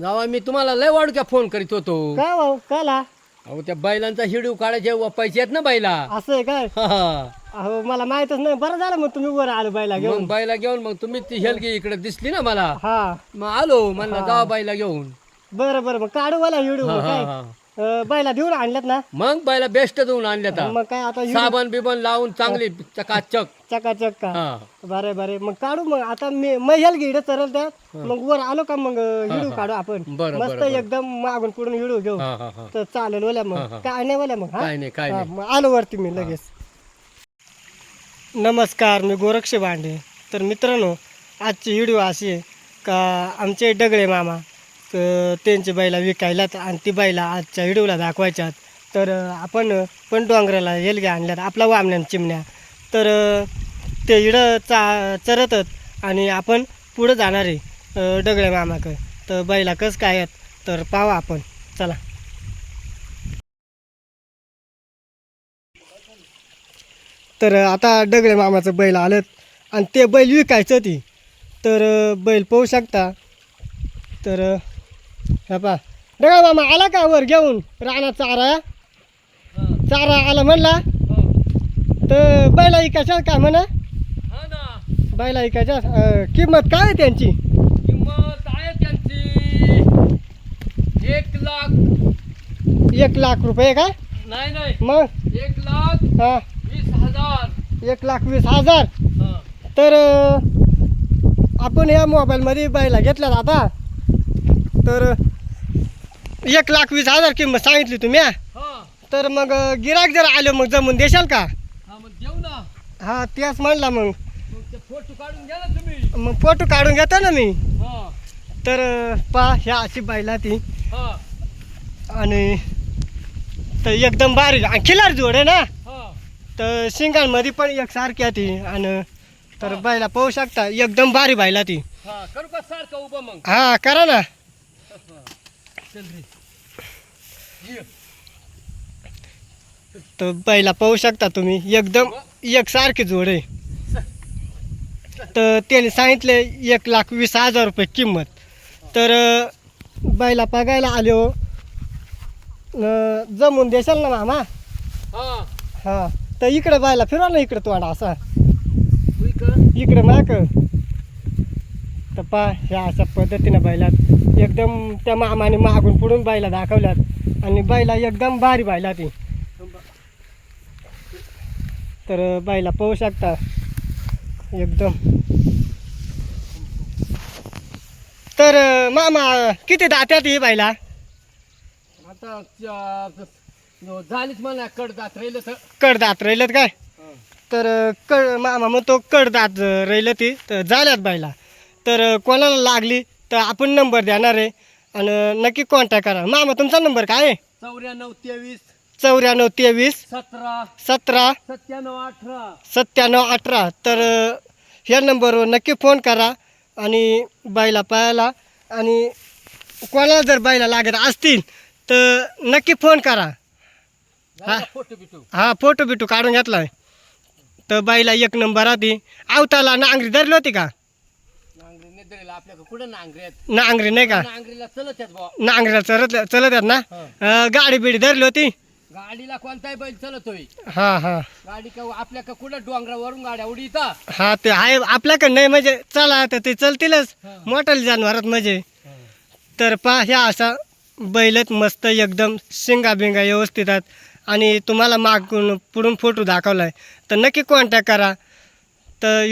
जावा मी तुम्हाला लय वाढक्या फोन करीत होतो. काय भाऊ काला अहो त्या बैलांचा हिडीव काढायचे वापायचे आहेत ना बैला. असं आहे काय? हा, हा. अहो मला माहितच नाही. बरं झालं मग तुम्ही वर आलो बायला घेऊन. मग बैला घेऊन मग तुम्ही ती हेलगी इकडे दिसली ना मला. हा. मग आलो म्हणलं जावा बैला घेऊन. बरं बरं. मग काढू मला व्हिडिओ हा, काय? हा. अं, बायला देऊन आणल्यात ना? मग बैला बेस्ट देऊन आणल्या आता मग काय आता साबण बिबन लावून चांगली चकाचक. चकाचक का? हा. बरे बरे. मग काढू मग. आता मी मैल घेड चरल त्यात. मग वर आलो का मग व्हिडिओ काढू आपण? बरं, मस्त बरं, एकदम मागून पुढून व्हिडिओ घेऊ. हा हा हा. तर चालेल ओल्या मग. काय नाही ओल्या मग हा? काय नाही काय हा, नाही. मग आलो वरती मी लगेच. नमस्कार मी गोरक्ष भांडे. तर मित्रांनो आजची व्हिडिओ अशी आहे का आमचे डगळे मामा. त्यांची बैला विकायलात आणि ती बैला आजच्या व्हिडिओला दाखवायच्यात. तर आपण पण डोंगराला हेलग्या आणल्यात आपला वामण्यान चिमण्या. तर ते इडं चा चरतत आणि आपण पुढं जाणार आहे डगळ्या डगळे मामाकडे. तर बैला कसं काय आहेत तर पाहा आपण. चला. तर आता डगळे मामाचं बैल आलं आणि ते बैल विकायचं ती. तर बैल पाहू शकता. तर हा पा डगळे मामा आला का वर घेऊन? राणा चारा. चारा आला म्हणला. तर बैला इकायच्या का म्हणा? बैला इकायच्या किंमत काय आहे त्यांची? किंमत आहे त्यांची एक लाख एक लाख रुपये का? नाही नाही मग? एक लाख हा. वीस हजार एक लाख वीस हजार. तर आपण या मोबाईलमध्ये बैला घेतल्यात आता. तर एक लाख वीस हजार किंमत सांगितली तुम्ही हा? तर मग गिराक जर आलं मग जमून देशाल का? हा मग देऊ ना. हा तेच म्हणला मग. फोटो काढून घ्या ना तुम्ही. मग फोटो काढून घेतो ना मी. हा. तर पा ह्या अशी बैला ती. हा. आणि तर एकदम बारीक आणि खिलार जोड आहे ना? हा. तर शिंगांमध्ये पण एक सारखी आहे ती. आणि तर बैला पाहू शकता एकदम बारी बैला ती. हा करू का सारखं उभं मग? हा करा ना. तर बैला पाहू शकता तुम्ही एकदम एक सारखी जोड आहे. तर त्याने सांगितले एक लाख वीस हजार रुपये किंमत. तर बैला बघायला आले हो. जमून देशाल ना मामा? हा. हां. तर इकडे बायला फिरवा ना इकडे तोंडा असा? इकडे माक तर पा ह्या अशा पद्धतीनं बैलात एकदम त्या मामाने मागून पुढून बायला दाखवल्यात. आणि बायला एकदम भारी बायला ती. तर बायला पाहू शकता. एकदम. तर मामा किती दात्यात ही बायला आता झालीच म्हणा कडदात राहिलं तर. कडदात राहिलेत काय? तर कड मामा म्हणतो कडदात राहिलं ती. तर झाल्यात बायला तर कोणाला लागली तर आपण नंबर देणार आहे. आणि नक्की कॉन्टॅक्ट करा. मामा तुमचा नंबर काय आहे? चौऱ्याण्णव तेवीस. चौऱ्याण्णव तेवीस. सतरा. सतरा. सत्त्याण्णव अठरा. सत्त्याण्णव अठरा. तर ह्या नंबरवर नक्की फोन करा आणि बायला पाहायला. आणि कोणाला जर बायला लागत असतील तर नक्की फोन करा. झाला फोटो बिटो? हा फोटो बिटो काढून घेतला तर बाईला एक नंबर आधी. आवताला नांगरी धरली होती का? नांगरी नाही धरेल आपल्याकडे कुठं नांगरी आहेत? नांगरी नाही का? नांगरीला चलत आहेत बुवा. नांगरीला चलत चलत आहेत ना. अं, गाडी बिडी धरली होती? गाडीला कोणताही बैल चलतोय. हा हा. गाडी का आपल्याकडे कुठं डोंगरावरून गाड्या उडीता? हा ते आहे. आपल्याकडे नाही म्हणजे चला तर ते चलतीलच. हा. जनावरात म्हणजे. तर पा ह्या असा बैलच मस्त एकदम शिंगा बिंगा व्यवस्थित आहेत. आणि तुम्हाला मागून पुढून फोटो दाखवलाय. तर नक्की कॉन्टॅक्ट करा. तर